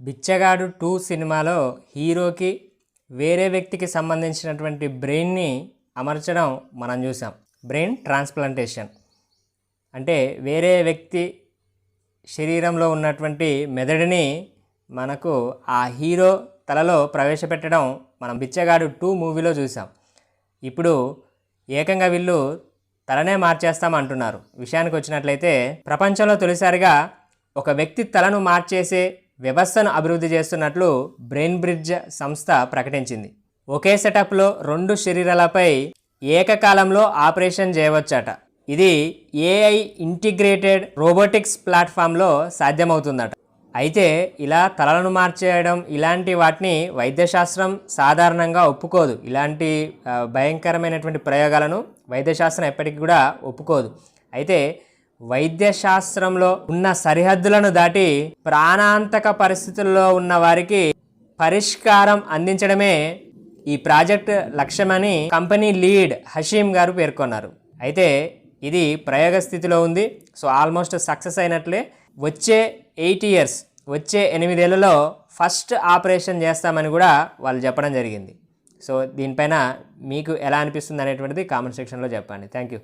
బిచ్చగాడు two సినిమాలో హీరోకి వేరే వ్యక్తికి సంబంధించినటువంటి బ్రెయిన్ని అమర్చడం మనం చూసాం. Brain transplantation. అంటే వేరే వ్యక్తి శరీరంలో ఉన్నటువంటి మెదడుని మనకు ఆ హీరో తలలో ప్రవేశపెట్టడం మనం బిచ్చగాడు టూ మూవీలో చూసాం. ఇప్పుడు ఏకంగా వీళ్ళు తలనే మార్చేస్తాం అంటున్నారు. విషయానికి వచ్చినట్లయితే ప్రపంచంలో తొలిసారిగా ఒక వ్యక్తి తలను మార్చేసే వ్యవస్థను అభివృద్ధి చేస్తున్నట్లు బ్రెయిన్ బ్రిడ్జ్ సంస్థ ప్రకటించింది. ఒకే సెటప్లో రెండు శరీరాలపై ఏకకాలంలో ఆపరేషన్ చేయవచ్చట. ఇది ఏఐ ఇంటిగ్రేటెడ్ రోబోటిక్స్ ప్లాట్ఫామ్లో సాధ్యమవుతుందట. అయితే ఇలా తలలను మార్చేయడం ఇలాంటి వాటిని వైద్యశాస్త్రం సాధారణంగా ఒప్పుకోదు. ఇలాంటి భయంకరమైనటువంటి ప్రయోగాలను వైద్యశాస్త్రం ఎప్పటికీ కూడా ఒప్పుకోదు. అయితే వైద్యశాస్త్రంలో ఉన్న సరిహద్దులను దాటి ప్రాణాంతక పరిస్థితుల్లో ఉన్న వారికి పరిష్కారం అందించడమే ఈ ప్రాజెక్ట్ లక్ష్యమని కంపెనీ లీడ్ హషీం గారు పేర్కొన్నారు. అయితే ఇది ప్రయోగ స్థితిలో ఉంది. సో ఆల్మోస్ట్ సక్సెస్ అయినట్లే. వచ్చే ఎయిట్ ఇయర్స్ వచ్చే ఎనిమిదేళ్ళలో ఫస్ట్ ఆపరేషన్ చేస్తామని కూడా వాళ్ళు చెప్పడం జరిగింది. సో దీనిపైన మీకు ఎలా అనిపిస్తుంది అనేటువంటిది కామెంట్ సెక్షన్లో చెప్పండి. Thank you.